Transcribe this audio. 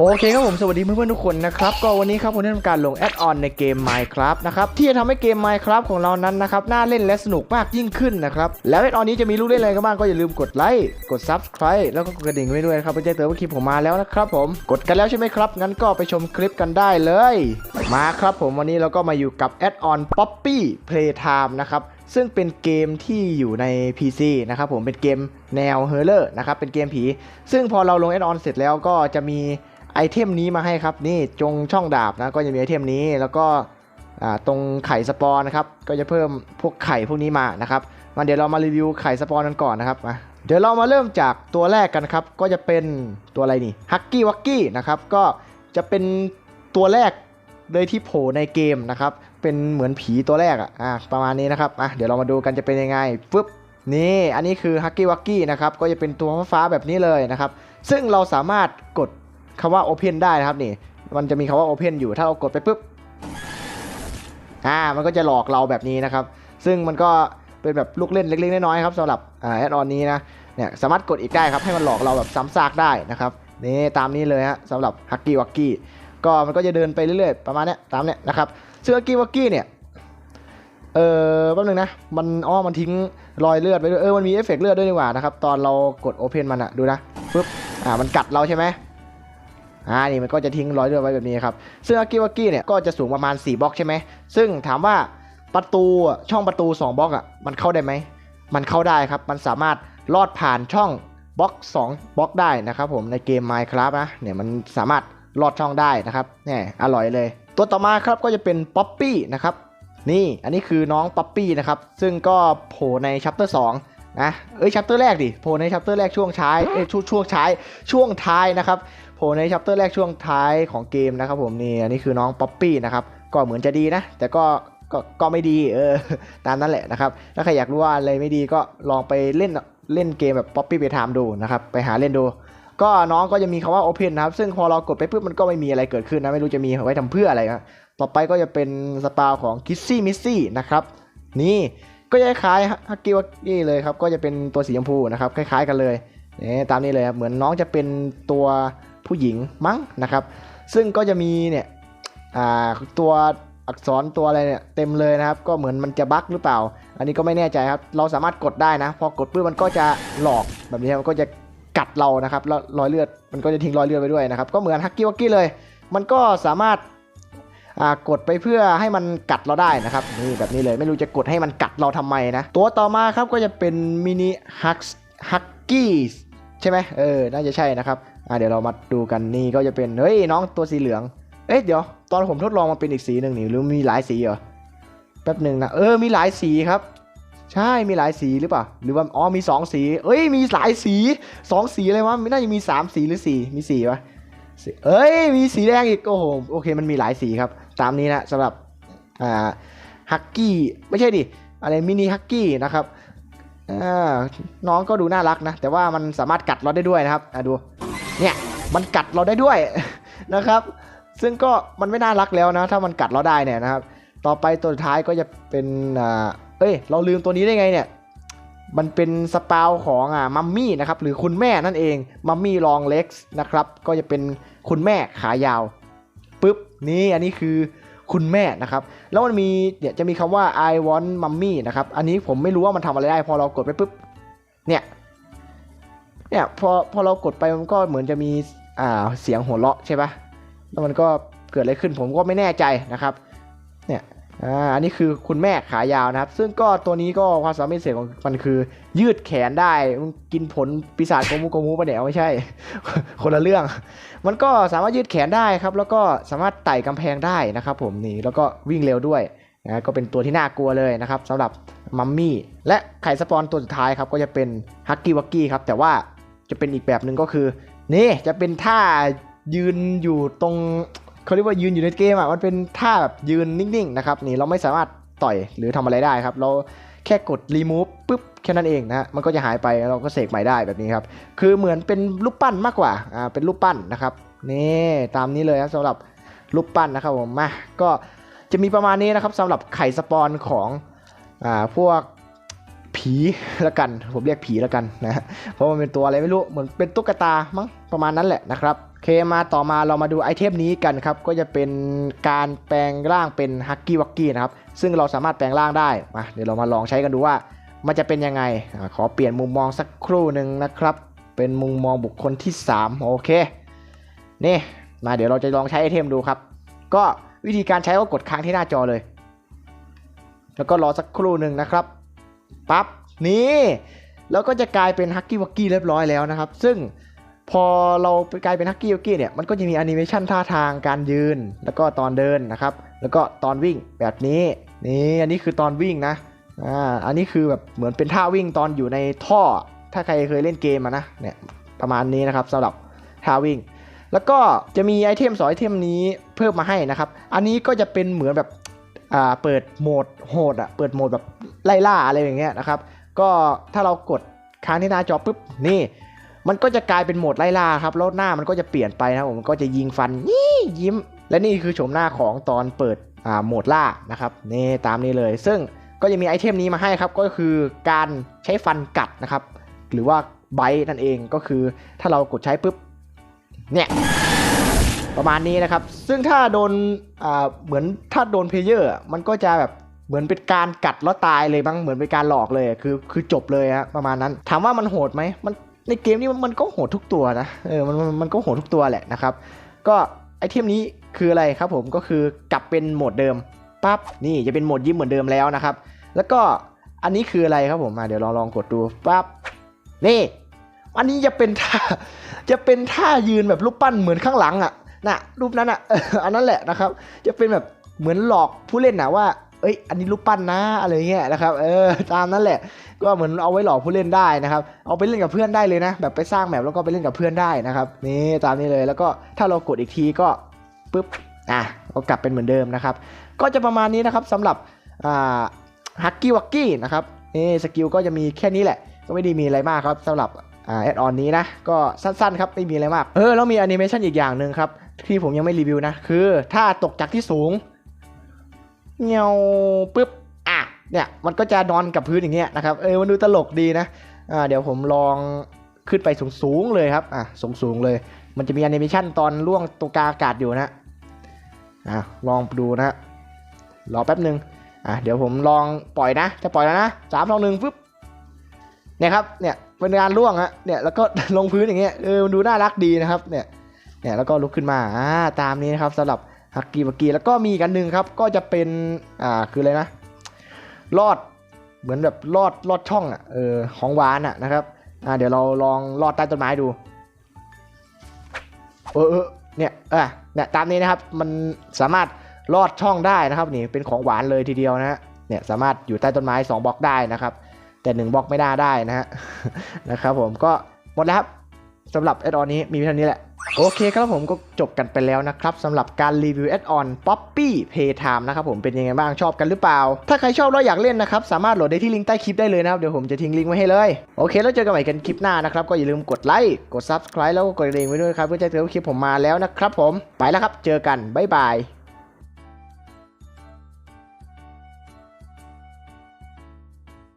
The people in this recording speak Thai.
โอเคครับผมสวัสดีเพื่อนๆทุกคนนะครับก็วันนี้ครับผมได้ทำการลงแอดออนในเกม Minecraft นะครับที่จะทำให้เกม Minecraft ของเรานั้นนะครับน่าเล่นและสนุกมากยิ่งขึ้นนะครับแล้วแอดออนนี้จะมีลูกเล่นอะไรกันบ้างก็อย่าลืมกดไลค์กด Subscribe แล้วก็กดกระดิ่งไว้ด้วยนะครับเพื่อจะเตือนว่าคลิปผมมาแล้วนะครับผมกดกันแล้วใช่ไหมครับงั้นก็ไปชมคลิปกันได้เลย มาครับผมวันนี้เราก็มาอยู่กับแอดออน Poppy Playtime นะครับซึ่งเป็นเกมที่อยู่ใน PC นะครับผมเป็นเกมแนวเฮอร์เลอร์นะครับเป็นเกมผี ซึ่งพอเราลงแอดออนเสร็จแล้วก็จะมี ไอเทมนี้มาให้ครับนี่จงช่องดาบนะก็จะมีไอเทมนี้แล้วก็ตรงไข่สปอนนะครับก็จะเพิ่มพวกไข่พวกนี้มานะครับมาเดี๋ยวเรามารีวิวไข่สปอนกันก่อนนะครับมาเดี๋ยวเรามาเริ่มจากตัวแรกกันครับก็จะเป็นตัวอะไรนี่ฮักกี้วักกี้นะครับก็จะเป็นตัวแรกเลยที่โผล่ในเกมนะครับเป็นเหมือนผีตัวแรกอะอะประมาณนี้นะครับอะเดี๋ยวเรามาดูกันจะเป็นยังไงปึ๊บนี่อันนี้คือฮักกี้วักกี้นะครับก็จะเป็นตัวฟ้าแบบนี้เลยนะครับซึ่งเราสามารถกด คำว่า Open ได้นะครับนี่ มันจะมีคำว่า Open อยู่ถ้าเรากดไปปุ๊บอ่ามันก็จะหลอกเราแบบนี้นะครับ ซึ่งมันก็เป็นแบบลูกเล่นเล็กๆน้อยๆครับสำหรับอ่าแอดออนนี้นะเนี่ยสามารถกดอีกได้ครับให้มันหลอกเราแบบซ้ำซากได้นะครับนี่ตามนี้เลยฮะสำหรับฮักกี้วักกี้ก็มันก็จะเดินไปเรื่อยๆประมาณเนี้ยตามเนี้ยนะครับซึ่งฮักกี้วักกี้เนี่ยเออแป๊บนึงนะมันอ้อมันทิ้งรอยเลือดไปด้วยเออมันมีเอฟเฟกต์เลือดด้วยนี่หว่านะครับตอนเรากดโอเพนมันอะดูนะปึ๊บอ่ามันกัดเราใช่ไหม อ่านี่มันก็จะทิ้งรอยเลือดไว้แบบนี้ครับซึ่งฮักกี้วักกี้เนี่ยก็จะสูงประมาณ 4บล็อกใช่ไหมซึ่งถามว่าประตูช่องประตู 2บล็อกอะมันเข้าได้ไหมมันเข้าได้ครับ มันสามารถลอดผ่านช่องบล็อก 2บล็อกได้นะครับผมในเกม Minecraft นะเนี่ยมันสามารถลอดช่องได้นะครับเนี่ยอร่อยเลย ตัวต่อมาครับก็จะเป็นป๊อปปี้นะครับนี่อันนี้คือน้องป๊อปปี้นะครับซึ่งก็โผล่ในชัปเตอร์2นะเอ้ยชัปเตอร์แรกดิโผล่ในชัปเตอร์แรกช่วงท้ายเอ้ยช่วงช่วงท้ายช่วงท้ายนะครับ โผล่ในชัปเตอร์แรกช่วงท้ายของเกมนะครับผมนี่อันนี้คือน้องป๊อปปี้นะครับก็เหมือนจะดีนะ แต่ก็ก็ก็ไม่ดีเออตามนั้นแหละนะครับถ้าใครอยากรู้ว่าอะไรไม่ดีก็ลองไปเล่นเล่นเกมแบบป๊อปปี้ไปทามดูนะครับไปหาเล่นดู ก็น้องก็จะมีคำว่า Open นะครับ ซึ่งพอเรากดไปปุ๊บมันก็ไม่มีอะไรเกิดขึ้นนะ ไม่รู้จะมีไว้ทำเพื่ออะไรครับต่อไปก็จะเป็นสปาของ k i s s y Missy นะครับนี่ก็จะคล้ายฮักกี้วักกี้เลยครับก็จะเป็นตัวสีชมพูนะครับคล้าย ๆ กันเลยนี่ตามนี้เลยครับเหมือนน้องจะเป็นตัว ผู้หญิงมั้งนะครับ ซึ่งก็จะมีเนี่ยตัวอักษรตัวอะไรเนี่ยเต็มเลยนะครับ ก็เหมือนมันจะบั๊กหรือเปล่า อันนี้ก็ไม่แน่ใจครับ เราสามารถกดได้นะ พอกดปุ๊บมันก็จะหลอกแบบนี้ครับมันก็จะกัดเรานะครับแล้วรอยเลือดมันก็จะทิ้งรอยเลือดไปด้วยนะครับก็เหมือนฮักกี้วักกี้เลย มันก็สามารถากดไปเพื่อให้มันกัดเราได้นะครับนี่แบบนี้เลยไม่รู้จะกดให้มันกัดเราทำไมนะ ตัวต่อมาครับก็จะเป็นมินิฮักฮักกี้ ใช่ไหมเออ น่าจะใช่นะครับ อ่าเดี๋ยวเรามาดูกันนี่ก็จะเป็น เฮ้ยน้องตัวสีเหลือง เอ๊ะเดี๋ยว ตอนผมทดลองมันเป็นอีกสีหนึ่งนี่หรือมีหลายสีเหรอ แป๊บหนึ่งนะ เออ มีหลายสีครับ ใช่ มีหลายสีหรือเปล่า หรือว่า อ๋อ มีสองสี เอ้ย มีหลายสีสองสีเลยวะไม่น่าจะมีสามสีหรือสี่มีสี่วะเอ้ย มีสีแดงอีก โอ้โห โอเค มันมีหลายสีครับ ตามนี้นะสำหรับ อ่า ฮักกี้ ไม่ใช่ดิ อะไร มินิฮักกี้นะครับ น้องก็ดูน่ารักนะ แต่ว่ามันสามารถกัดเราได้ด้วยนะครับอ่าดู เนี่ยมันกัดเราได้ด้วยนะครับ ซึ่งก็มันไม่น่ารักแล้วนะ ถ้ามันกัดเราได้เนี่ยนะครับ ต่อไปตัวท้ายก็จะเป็นอ่าเอ้ย เราลืมตัวนี้ได้ไงเนี่ย มันเป็นสปาวของอ่ามัมมี่นะครับ หรือคุณแม่นั่นเอง มัมมี่ลองเล็กส์นะครับ ก็จะเป็นคุณแม่ขายาวปุ๊บ นี่อันนี้คือ คุณแม่นะครับ แล้วมันมีเนี่ยจะมีคำว่า I want mommy นะครับ อันนี้ผมไม่รู้ว่ามันทำอะไรได้ พอเรากดไปปุ๊บ เนี่ย เนี่ยพอพอเรากดไปมันก็เหมือนจะมีอ่าเสียงหัวเราะใช่ปะแล้วมันก็เกิดอะไรขึ้นผมก็ไม่แน่ใจนะครับ เนี่ย อ่าอันนี้คือคุณแม่ขายาวนะครับ ซึ่งก็ตัวนี้ก็ความสามารถพิเศษของมันคือ ยืดแขนได้มันกินผลปีศาจโกมูโกมูปะเนี่ยไม่ใช่ คนละเรื่อง มันก็สามารถยืดแขนได้ครับ แล้วก็สามารถไต่กำแพงได้นะครับผมนี่แล้วก็วิ่งเร็วด้วยนะก็เป็นตัวที่น่ากลัวเลยนะครับสำหรับมัมมี่และไข่สปอนตัวสุดท้ายครับก็จะเป็นฮักกี้วักกี้ครับแต่ว่าจะเป็นอีกแบบหนึ่งก็คือ นี่จะเป็นท่ายืนอยู่ตรง เขาเรียกว่ายืนอยู่ในเกมอะมันเป็นท่าแบบยืนนิ่งๆนะครับนี่เราไม่สามารถต่อยหรือทำอะไรได้ครับ เราแค่กดรีมูฟปุ๊บแค่นั้นเองนะฮะมันก็จะหายไปเราก็เสกใหม่ได้แบบนี้ครับ คือเหมือนเป็นรูปปั้นมากกว่าอ่าเป็นรูปปั้นนะครับนี่ตามนี้เลยครับสำหรับรูปปั้นนะครับผมมาก็จะมีประมาณนี้นะครับสำหรับไข่สปอนของอ่าพวก ผีละกัน ผมเรียกผีละกันนะฮะเพราะมันเป็นตัวอะไรไม่รู้ เหมือนเป็นตุ๊กตา มั้ง ประมาณนั้นแหละนะครับโอเคมาต่อมาเรามาดูไอเทมนี้กันครับ ก็จะเป็นการแปลงร่างเป็นฮักกี้วักกี้นะครับ ซึ่งเราสามารถแปลงร่างได้ มา เดี๋ยวเรามาลองใช้กันดูว่า มันจะเป็นยังไง ขอเปลี่ยนมุมมองสักครู่หนึ่งนะครับ เป็นมุมมองบุคคลที่ 3 โอเค นี่ มาเดี๋ยวเราจะลองใช้ไอเทมดูครับ ก็วิธีการใช้ก็กดค้างที่หน้าจอเลย แล้วก็รอสักครู่หนึ่งนะครับ ปั๊บนี่แล้วก็จะกลายเป็นฮักกี้วักกี้เรียบร้อยแล้วนะครับ ซึ่งพอเรากลายเป็นฮักกี้วักกี้เนี่ยมันก็จะมีแอนิเมชันท่าทางการยืน แล้วก็ตอนเดินนะครับ แล้วก็ตอนวิ่งแบบนี้นี่อันนี้คือตอนวิ่งนะอ่าอันนี้คือแบบเหมือนเป็นท่าวิ่งตอนอยู่ในท่อ ถ้าใครเคยเล่นเกมอะนะเนี่ยประมาณนี้นะครับสำหรับท่าวิ่ง แล้วก็จะมีไอเทมสองไอเทมนี้เพิ่มมาให้นะครับ อันนี้ก็จะเป็นเหมือนแบบอ่าเปิดโหมดโหดอะเปิดโหมดแบบ ไล่ล่าอะไรอย่างเงี้ยนะครับ ก็ถ้าเรากดค้างที่หน้าจอปุ๊บนี่ มันก็จะกลายเป็นโหมดไล่ล่าครับแล้วหน้ามันก็จะเปลี่ยนไปนะครับผมมันก็จะยิงฟันนี่ยิ้ม และนี่คือโฉมหน้าของตอนเปิดอ่าโหมดล่านะครับนี่ตามนี้เลย ซึ่งก็จะมีไอเทมนี้มาให้ครับก็คือการใช้ฟันกัดนะครับ หรือว่าไบต์นั่นเองก็คือถ้าเรากดใช้ปุ๊บเนี่ยประมาณนี้นะครับ ซึ่งถ้าโดนอ่าเหมือนถ้าโดนเพลเยอร์มันก็จะแบบ เหมือนเป็นการกัดแล้วตายเลยบ้างเหมือนเป็นการหลอกเลยคือคือจบเลยฮะประมาณนั้น ถามว่ามันโหดไหมมันในเกมนี้มันก็โหดทุกตัวนะเออมันมันก็โหดทุกตัวแหละนะครับ ก็ไอเทมนี้คืออะไรครับผมก็คือกลับเป็นโหมดเดิมปั๊บนี่จะเป็นโหมดยิ้มเหมือนเดิมแล้วนะครับ แล้วก็อันนี้คืออะไรครับผมมาเดี๋ยวลองลองกดดูปั๊บนี่ อันนี้จะเป็นท่าจะเป็นท่ายืนแบบรูปปั้นเหมือนข้างหลังอะนะรูปนั้นอะอันนั้นแหละนะครับ จะเป็นแบบเหมือนหลอกผู้เล่นนะว่า อ้ยอันนี้รูปปั้นนะอะไรเงี้ยนะครับเออตามนั้นแหละ ก็เหมือนเอาไว้หลอกผู้เล่นได้นะครับ เอาไปเล่นกับเพื่อนได้เลยนะ แบบไปสร้างแมปแล้วก็ไปเล่นกับเพื่อนได้นะครับนี่ตามนี้เลยแล้วก็ถ้าเรากดอีกทีก็ปุ๊บอะก็กลับเป็นเหมือนเดิมนะครับ ก็จะประมาณนี้นะครับสำหรับอ่าฮักกี้วักกี้นะครับนี่สกิลก็จะมีแค่นี้แหละ ก็ไม่ได้มีอะไรมากครับสำหรับอ่าแอดออนนี้นะ ก็สั้นๆครับไม่มีอะไรมาก เออแล้วมีแอนิเมชันอีกอย่างหนึ่งครับ ที่ผมยังไม่รีวิวนะ คือถ้าตกจากที่สูง เงียวปุ๊บอะเนี่ยมันก็จะนอนกับพื้นอย่างเงี้ยนะครับเออมันดูตลกดีนะอ่าเดี๋ยวผมลองขึ้นไปสูงๆเลยครับอะสูงๆเลย มันจะมีแอนิเมชันตอนล่วงตรงกาอากาศอยู่นะอะลองดูนะรอแป๊บหนึ่งอะเดี๋ยวผมลองปล่อยนะ จะปล่อยแล้วนะสามสองหนึ่งปุ๊บเนี่ยครับเนี่ยเป็นงานล่วงฮะเนี่ยแล้วก็ลงพื้นอย่างเงี้ยเออมันดูน่ารักดีนะครับเนี่ยเนี่ยแล้วก็ลุกขึ้นมาอ่าตามนี้นะครับสำหรับ ฮักกี้บักกี้แล้วก็มีอีกันหนึ่งครับก็จะเป็นอ่าคืออะไรนะลอดเหมือนแบบลอดลอดช่องอะเออของหวานอะนะครับอ่าเดี๋ยวเราลองลอดใต้ต้นไม้ดูเออเออเนี่ยอะเนี่ยตามนี้นะครับมันสามารถลอดช่องได้นะครับนี่เป็นของหวานเลยทีเดียวนะฮะเนี่ยสามารถอยู่ใต้ต้นไม้ 2บล็อกได้นะครับ แต่ 1บล็อกไม่ได้ได้นะฮะนะครับผมก็หมดแล้วครับสำหรับแอดออนนี้มีเท่านี้แหละ โอเคครับผมก็จบกันไปแล้วนะครับสำหรับการรีวิวแอดออน Poppy Playtime นะครับผมเป็นยังไงบ้างชอบกันหรือเปล่า ถ้าใครชอบแล้วอยากเล่นนะครับ สามารถโหลดได้ที่ลิงก์ใต้คลิปได้เลยนะครับ เดี๋ยวผมจะทิ้งลิงก์ไว้ให้เลย โอเค แล้วเจอกันใหม่กันคลิปหน้านะครับ ก็อย่าลืมกดไลค์กด Subscribe แล้วก็กดกระดิ่งไว้ด้วยครับ เพื่อจะเจอคลิปผมมาแล้วนะครับผมไปแล้วครับเจอกันบ๊ายบาย